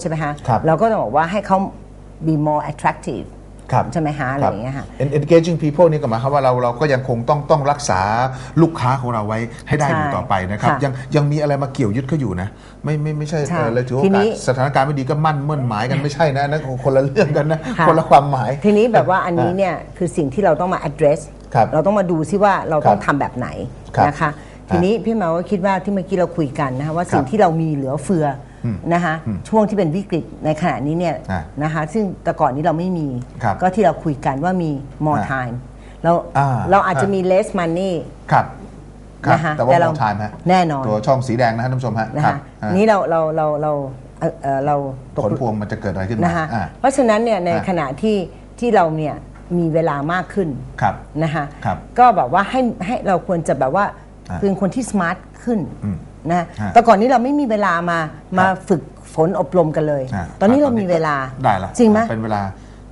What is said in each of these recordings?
ใช่ไหมฮะครับ เราก็ต้องบอกว่าให้เขา be more attractive ครับใช่ไหมฮะอะไรคอบย่างเงี้ยค่ะ En- engaging people นี่ก็หมายความว่าเราเราก็ยังคงต้องต้องรักษาลูกค้าของเราไว้ให้ได้ใช่อยู่ต่อไปนะครับ ค่ะยังยังมีอะไรมาเกี่ยวยึดเขาอยู่นะ ไม่ไม่ไม่ใช่ใช่เอ่อเลยถือโอทีนี้ กาสสถานการณ์ไม่ดีก็มั่นเมื่อนหมายกันไม่ใช่นะนั่นคนละเรื่องกันนะ ค่ะคนละความหมาย ทีนี้แบบว่าอันนี้เนี่ยคือสิ่งที่เราต้องมา address ครับเราต้องมาดูซิว่าเราต้องครับทำแบบไหนครับนะคะ ทีนี้พี่หมาก็คิดว่าที่เมื่อกี้เราคุยกันนะคะว่าสิ่งครับที่เรามีเหลือเฟืออ นะคะช่วงที่เป็นวิกฤตในขณะนี้เนี่ยอ่านะคะซึ่งแต่ก่อนนี้เราไม่มีครับก็ที่เราคุยกันว่ามี more อ่า time เราอ่าเราอาจจะอ่ามีมี less money ครับครับนะคะแต่ว่าแต่เรา more time ฮะแน่นอนตัวช่องสีแดงนะฮะท่านผู้ชมฮะนะครับคะฮะนี้เราเราเราเราเอ่อเอ่อเราตกผลพวงมันจะเกิดอะไรขึ้นมานะคะอ่าเพราะฉะนั้นเนี่ยในอ่าขณะที่ที่เราเนี่ยมีเวลามากขึ้นครับนะคะครับก็แบบว่าให้ให้เราควรจะแบบว่าอ่าเป็นคนที่สมาร์ทขึ้นอืม นะฮะแต่ก่อนนี้เราไม่มีเวลามามาฝึกฝนอบรมกันเลยาตอนนี้เรามีเวลาได้ละจริงไหมเป็นเวลา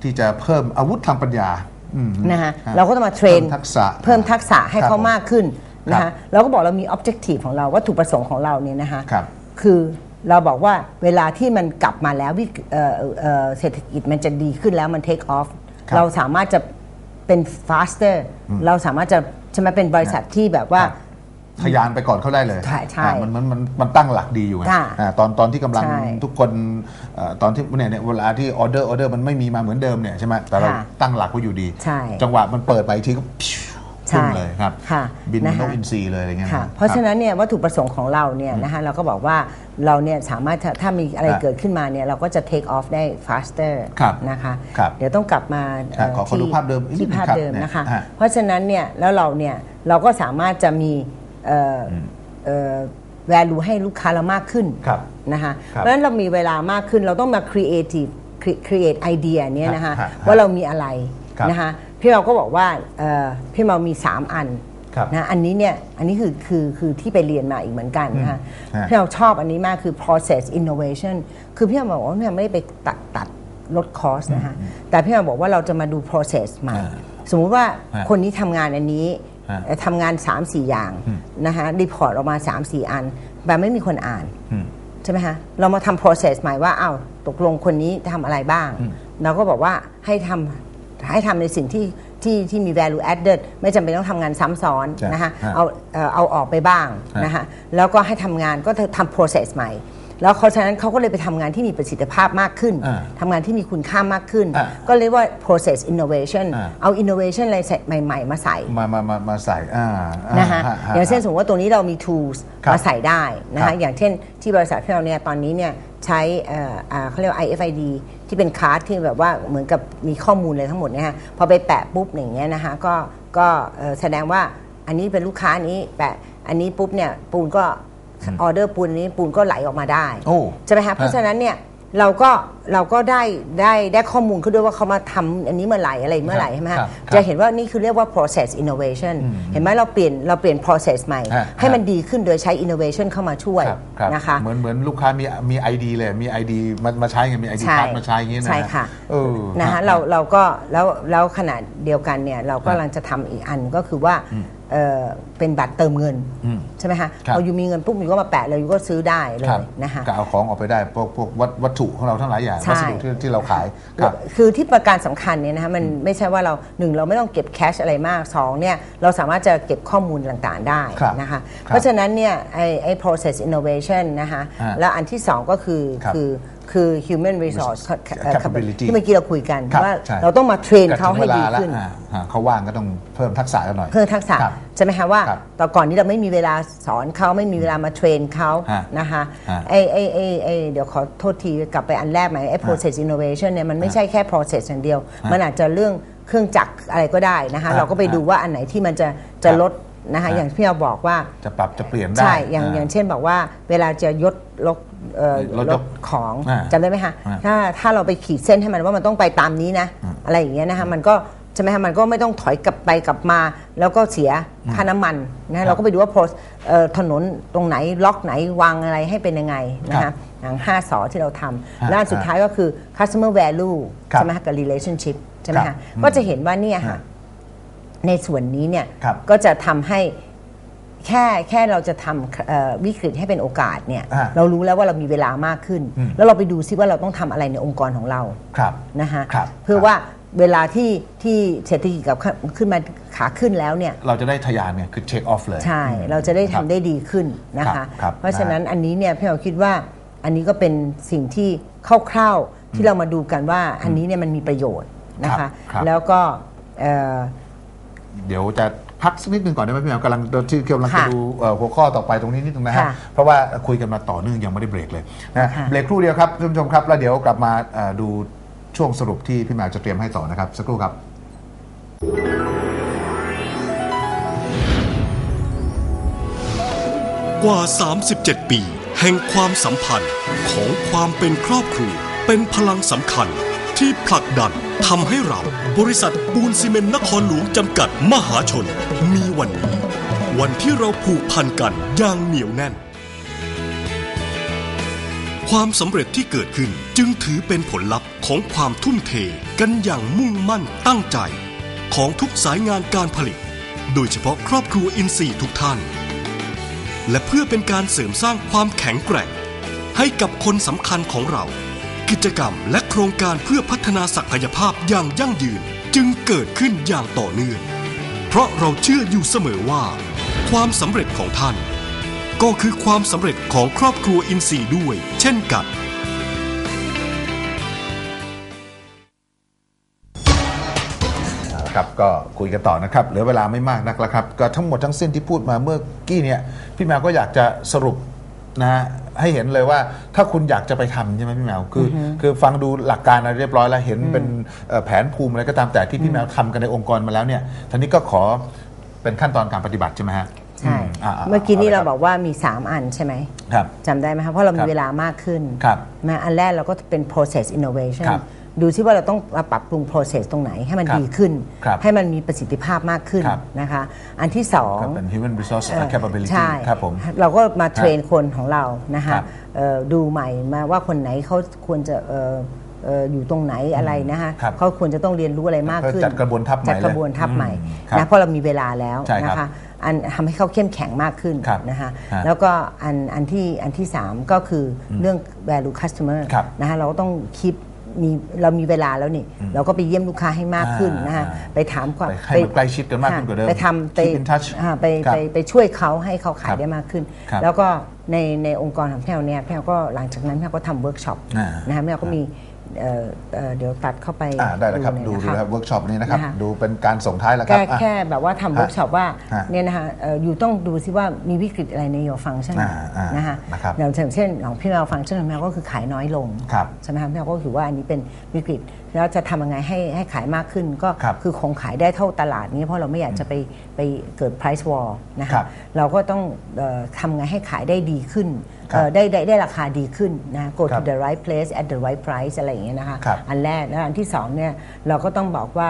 ที่จะเพิ่มอาวุธทางปัญญาอืมนะคะฮะเราก็ต้องมาเทรนเพิ่มทักษะ เพิ่มทักษะให้ครับเขามากขึ้นนะครัคะบเราก็บอกเรามี objective ของเราวัตถุประสงค์ของเราเนี่ยนะคะครับคือเราบอกว่าเวลาที่มันกลับมาแล้ววิกเอ่อเอ่อเศรษฐกิจมันจะดีขึ้นแล้วมัน take off ครับเราสามารถจะเป็น faster เราสามารถจะใช่ไหมเป็นบริษัทที่แบบว่าครับ ทะยานไปก่อนเขาได้เลยใช่ใช่อ่ามันมันมันมันตั้งหลักดีอยู่ไงค่ะอ่าตอนตอนที่กำลังใช่ทุกคนเอ่อตอนที่เนี่ยเนี่ยเวลาที่ออเดอร์ออเดอร์มันไม่มีมาเหมือนเดิมเนี่ยใช่ไหมแต่เราค่ะตั้งหลักไว้อยู่ดี ใช่จังหวะมันเปิดไปอีกทีก็พิ้วใช่ขึ้นเลยครับ ค่ะบินเหมือนนะคะนกอินทรีเลยอะไรเงี้ยค่ะนเพราะฉะนั้นเนี่ยวัตถุประสงค์ของเราเนี่ยนะคะเราก็บอกว่าเราเนี่ยสามารถถ้าถ้ามีอะไรครับเกิดขึ้นมาเนี่ยเราก็จะ take off ได้ faster ครับนะคะครับเดี๋ยวต้องกลับมาครับเขอขอดูภาพเดิมอีกนิที่ดนึงภาพครับเดิมเนี่ยนะคะฮะเพราะฉะนั้นเนี่ยแล้วเราเนี่ยเราก็สามารถจะมี เอ่ออเอ่อ value ให้ลูกค้าเรามากขึ้นครับนะคะครับเพราะฉะนั้นเรามีเวลามากขึ้นเราต้องมา creative cre- create idea เนี่ยนะคะฮะฮะว่าเรามีอะไรครับนะคะพี่เราก็บอกว่าเอ่อพี่เรามี 3 อันครับนะอันนี้เนี่ยอันนี้คือคือคือที่ไปเรียนมาอีกเหมือนกันนะคะฮะพี่เราชอบอันนี้มากคือ process innovation คือพี่เราบอกว่าพี่เราไม่ได้ไปตัดตัดลดคอสนะคะแต่พี่เราบอกว่าเราจะมาดู process ใหม่อ่าสมมุติว่าฮะคนนี้ทำงานอันนี้ฮะเอ่อ ทำงาน 3-4 อย่างนะคะรีพอร์ตออกมา 3-4 อันแบบไม่มีคนอ่านอืมใช่ไหมคะเรามาทำ process ใหม่ว่าอ้าวตกลงคนนี้ทำอะไรบ้าง เราก็บอกว่าให้ทำให้ทำในสิ่งที่ที่ที่มี value added ไม่จำเป็นต้องทำงานซ้ำซ้อนใช่นะคะฮะเอาเอ่อเอาออกไปบ้างฮะนะคะแล้วก็ให้ทำงานก็ทำ process ใหม่ แล้วเขาฉะนั้นเขาก็เลยไปทำงานที่มีประสิทธิภาพมากขึ้นอ่าทำงานที่มีคุณค่ามากขึ้น อ่าก็เรียกว่า process innovation อ่า เอา innovation อะไรใหม่ ๆ มาใส่มามามามาใส่อ่าอ่านะคะฮฮอย่างเช่นสมมติว่าตัวนี้เรามี tools ครับมาใส่ได้นะครัคะบ อย่างเช่นที่บริษัทที่เราเนี่ยตอนนี้เนี่ยใช้เอ่ออ่าเขาเรียกว่า IFID ที่เป็นคาร์ดที่แบบว่าเหมือนกับมีข้อมูลเลยทั้งหมดเนี่ยฮะพอไปแปะปุ๊บอย่างเงี้ยนะคะก็ก็เอ่อแสดงว่าอันนี้เป็นลูกค้าอันนี้แปะอันนี้ปุ๊บเนี่ยปูนก็ ออเดอร์ปูนอันนี้ปูนก็ไหลออกมาได้โอ้ใช่ไหมคะเพราะฉะนั้นเนี่ยเราก็เราก็ได้ได้ได้ข้อมูลเขาด้วยว่าเขามาทำอันนี้เมื่อไหร่อะไรเมื่อไหร่ใช่ไหมครัคะบครับจะเห็นว่านี่คือเรียกว่า process innovation เห็นไหมเราเปลี่ยนเราเปลี่ยน process ใหม่ฮะให้มันดีขึ้นโดยใช้ innovation เข้ามาช่วยครับครับนะคะเหมือนเหมือนลูกค้ามีมีไอดีเลยมีไอดีมามาใช้ไงมีไอดีใช่การ์ดมาใช้อย่างงี้นะใช่ค่ะเออนะคะเราเราก็แล้วแล้วขณะเดียวกันเนี่ยเรากำลังจะทำอีกอันก็คือว่า เอ่อเป็นบัตรเติมเงินอืมใช่ไหมคะครับพออยู่มีเงินปุ๊บอยู่ก็มาแปะเลยอยู่ก็ซื้อได้เลครับยนะคะก็เอาของออกไปได้พวกพวกวัตวัตถุของเราทั้งหลายอย่างใช่วัสดุที่ที่เราขายครับคือที่ประการสำคัญเนี่ยนะคะมันไม่ใช่ว่าเราหนึ่งเราไม่ต้องเก็บแคชอะไรมากสองเนี่ยเราสามารถจะเก็บข้อมูลต่างๆได้ครับนะคะครับเพราะฉะนั้นเนี่ยไอ้ไอ้ process innovation นะคะฮะแล้วอันที่สองก็คือครับคือ คือ human resource capability ที่เมื่อกี้เราคุยกัน ครับว่าใช่ เราต้องมาเทรนแต่เขาถึงให้เวลาดีแล้วขึ้นอ่าอ่าเขาว่างก็ต้องเพิ่มทักษะกันหน่อย เพิ่มทักษะครับใช่ไหมคะว่าครับแต่ก่อนนี้เราไม่มีเวลาสอนเขาไม่มีเวลามาเทรนเขาฮะนะคะฮะไอ้ไอ้ไอ้ไอ้เดี๋ยวขอโทษทีกลับไปอันแรกใหม่ไอ้ process innovation เนี่ยมันไม่ใช่แค่ process อย่างเดียว มันอาจจะเรื่องเครื่องจักรอะไรก็ได้นะคะฮะเราก็ไปฮะดูว่าอันไหนที่มันจะจะครับลด นะคะฮะอย่างที่เราบอกว่าจะปรับจะเปลี่ยนได้ใช่อย่างอย่างเช่นบอกว่า เวลาจะยดลดเอ่อลดยกลดของอ่าจำได้ไหมคะอ่าถ้าถ้าเราไปขีดเส้นให้มันว่ามันต้องไปตามนี้นะ อะไรอย่างเงี้ยนะคะมันก็ใช่ไหมคะมันก็ไม่ต้องถอยกลับไปกลับมา แล้วก็เสียค่าน้ำมันนะเราก็ไปดูว่า process เอ่อถนนตรงไหนล็อกไหนวางอะไรให้เป็นยังไงนะครัคะบอย่างห้าสอที่เราทฮะำและอันสุดท้ายก็คือ customer value ครับใช่ไหมคะกับ relationship ใช่ไหมครัคะบก็จะเห็นว่าเนี่ยฮะค่ะ ในส่วนนี้เนี่ยครับก็จะทำให้แค่แค่เราจะทำเอ่อวิกฤตให้เป็นโอกาสเนี่ยอ่าเรารู้แล้วว่าเรามีเวลามากขึ้น อืม แล้วเราไปดูซิว่าเราต้องทำอะไรในองค์กรของเรา ครับ นะคะครับ เพื่อว่าเวลาที่ที่เศรษฐกิจกับขึ้นมาขาขึ้นแล้วเนี่ยเราจะได้ทะยานเนี่ยคือ take off เลย ใช่เราจะได้คทำรับได้ดีขึ้นนะครัคะ บครับเพราะฉะนั้นอันนี้เนี่ยพี่เราคิดว่าอันนี้ก็เป็นสิ่งที่คร่าวๆที่เรามาดูกันว่าอันนี้เนี่ยมันมีประโยชน์นะครัคะ บครับแล้วก็เอ่อ เดี๋ยวจะพักสักนิดหนึ่งก่อนได้ไหมพี่แหมวกำลังที่กำลังจะค่ะดูเอ่อหัวข้อต่อไปตรงนี้นิดนึงนะฮะ ค่ะเพราะว่าคุยกันมาต่อเนื่องยังไม่ได้เบรกเลยนะค่ะ เบรกครู่เดียวครับท่านผู้ชมครับ แล้วเดี๋ยวกลับมาเอ่อดูช่วงสรุปที่พี่แหมวจะเตรียมให้ต่อนะครับสักครู่ครับ กว่า 37 ปี แห่งความสัมพันธ์ของความเป็นครอบครัว เป็นพลังสำคัญที่ผลักดัน ทำให้เราบริษัทปูนซีเมนต์นครหลวงจำกัดมหาชน มีวันนี้ วันที่เราผูกพันกันอย่างเหนียวแน่น ความสำเร็จที่เกิดขึ้นจึงถือเป็นผลลัพธ์ของความทุ่มเทกันอย่างมุ่งมั่นตั้งใจ ของทุกสายงานการผลิต โดยเฉพาะครอบครัวอินซีย์ทุกท่าน และเพื่อเป็นการเสริมสร้างความแข็งแกร่ง ให้กับคนสำคัญของเรา กิจกรรมและโครงการเพื่อพัฒนาศักยภาพอย่างยั่งยืนจึงเกิดขึ้นอย่างต่อเนื่อง เพราะเราเชื่ออยู่เสมอว่า ความสำเร็จของท่าน ก็คือความสำเร็จของครอบครัวอินซีย์ด้วย เช่นกันครับก็คุยกันต่อนะครับเหลือเวลาไม่มากนักแล้วครับก็ทั้งหมดทั้งสิ้นที่พูดมาเมื่อกี้เนี่ยพี่แมวก็อยากจะสรุป นะฮะให้เห็นเลยว่าถ้าคุณอยากจะไปทำใช่ไหมพี่แมวคืออคือฟังดูหลักการอะไรเรียบร้อยแล้วเห็นเป็นเอ่อแผนภูมิอะไรก็ตามแต่ที่พี่แมวทำกันในองค์กรมาแล้วเนี่ยทีนี้ก็ขอเป็นขั้นตอนการปฏิบัติใช่ไหมฮะใช่อืาาเมื่อกี้นี้ลเรายคบอกว่ามี 3 อันใช่ไหมครับ จำได้ไหมครับเพราะเราคมีรับเวลามากขึ้นครับมาอันแรกเราก็เป็น process innovation ครับ ดูที่ว่าเราต้องมาปรับปรุง process ตรงไหนให้มันครับดีขึ้น ครับให้มันมีประสิทธิภาพมากขึ้นครับ นะคะ อันที่สองก็เป็น human resource เอ่อ capability ใช่ครับผม เราก็มาเทรนคนของเรานะครัคะบเอ่อดูใหม่มาว่าคนไหนเขาควรจะเอ่อเอ่ออยู่ตรงไหนอะไรนะคะครับเขาควรจะต้องเรียนรู้อะไรมากขึ้นจัดกระบวนทัพใหม่จัดกระบวนทัพใหม่เลยอืมครับนะเพราะเรามีเวลาแล้วใช่ครับนะคะอันทำให้เขาเข้มแข็งมากขึ้นครับนะคะฮะแล้วก็อันอันที่อันที่3ก็คืออเรื่อง value customer ครับนะคะเราก็ต้องคิด มีเรามีเวลาแล้วนี่ เราก็ไปเยี่ยมลูกค้าให้มากขึ้นนะคะอ่าไปถามความไปให้มันใกล้ชิดกันมากขึ้นกว่าเดิมไปทำไป Keep in touch อ่าไปครับไปไปช่วยเขาให้เขาขาครัยบได้มากขึ้นครับแล้วก็ในในองค์กรของแพลวเนี่ยแพลวก็หลังจากนั้นแพลวก็ทำเวิร์กช็อปอ่านะคะแพลวก็มี เอ่อเอ่อเดี๋ยวตัดเข้าไปอ่าได้แล้วครับหดูน่อยดูนะะครับเวิร์กช็อปนี้นะครับนะคะดูเป็นการส่งท้ายแล้วครัแค่บอะ แค่แบบว่าทำเวิร์กช็อปว่าฮะเนี่ยนะคะเอ่ออยู่ต้องดูซิว่ามีวิกฤตอะไรใน your function อ่าอ่านนะคะนะครับอย่างเช่นของพี่แมวฟังก์ชันของแมวก็คือขายน้อยลงครับ ใช่ไหมคะพี่แมวก็ถือว่าอันนี้เป็นวิกฤต แล้วจะทำยังไงให้ให้ขายมากขึ้นก็ครับคือคงขายได้เท่าตลาดนี้เพราะเราไม่อยากจะไปไปเกิด price war นะครัคะบเราก็ต้องเอ่อทำไงให้ขายได้ดีขึ้นครับเอ่อได้ได้ได้ราคาดีขึ้นนะ go ครั to บ the right place at the right price อะไรอย่างเงี้ยนะคะครับอันแรกแล้วอันที่สองเนี่ยเราก็ต้องบอกว่า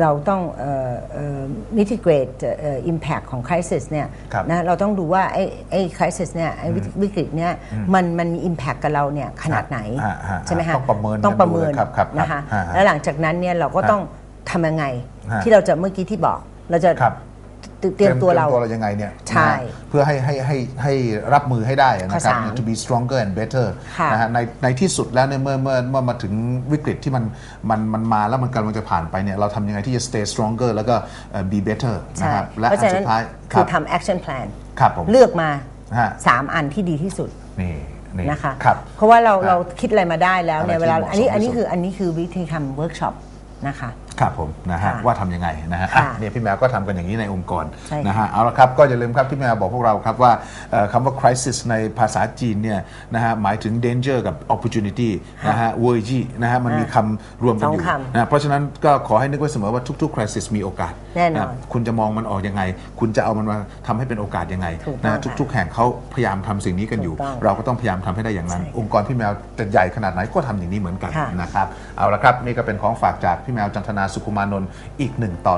เราต้องเอ่อเอ่อ mitigate เอ่อ impact ของ crisis เนี่ยครับ นะเราต้องดูว่าไอ้ไอ้ crisis เนี่ยไอ้วิวิกฤตเนี่ยมันมันมี impact กับเราเนี่ยขนาดไหนอ่าอ่าใช่ไหมฮะต้องประเมินต้องประเมินกันดูครับครับนะคะอ่าแล้วหลังจากนั้นเนี่ยเราก็ฮะต้องทำยังไงฮะที่เราจะเมื่อกี้ที่บอกเราจะครับเตรียมตัวเราตัวเรายังไงเนี่ยใช่นะฮะเพื่อให้ให้ให้ให้รับมือให้ได้นะครับข้อสาม to be stronger and better ค่ะนะฮะในในที่สุดแล้วเนี่ยเมื่อเมื่อเมื่อมาถึงวิกฤตที่มันมันมันมาแล้วมันกำลังจะผ่านไปเนี่ยเราทำยังไงที่จะ stay stronger แล้วก็เอ่อ be better นะใช่ครับและเพราะอัฉะนนั้สุนดท้ายคคืรัอบทำ action plan ครับผมเลือกมาฮะสามอันที่ดีที่สุดนี่ นี่นะคะครับ เพราะว่าเราครับเราคิดอะไรมาได้แล้วเนี่ยอะไรเวที่ลาเหมาะอันนี้สมอันนี้ที่สุดคืออันนี้คือวิธีทำเวิร์กช็อปนะคะ ครับผมนะฮะค่ะว่าทำยังไงนะฮะค่ะอะเนี่ยพี่แมวก็ทำกันอย่างนี้ในองค์กรใช่ค่ะ นะฮะเอาละครับก็อย่าลืมครับพี่แมวบอกพวกเราครับว่าเอ่อคำว่า crisis ในภาษาจีนเนี่ยนะฮะหมายถึง danger กับ opportunity นะฮะ w o r ji นะฮะมันมีคำรวมกันอยู่สองคำนะเพราะฉะนั้นก็ขอให้นึกไว้เสมอว่าทุก ๆ crisis มีโอกาสแน่นอนคุณจะมองมันออกยังไง คุณจะเอามันมาทำให้เป็นโอกาสยังไงถูกต้องนะฮะค่ะทุก ๆ แห่งเขาพยายามทำสิ่งนี้กันอยู่ ถูกต้องเราก็ต้องพยายามทำให้ได้อย่างนั้น ใช่ค่ะ องค์กรพี่แมวจะใหญ่ขนาดไหนก็ทำอย่างนี้เหมือนกันค่ะ นะครับเอาละครับนี่ก็เป็นของฝากจากพี่แมวจันทนาสุขุมานนท์อีกหนึ่งตอน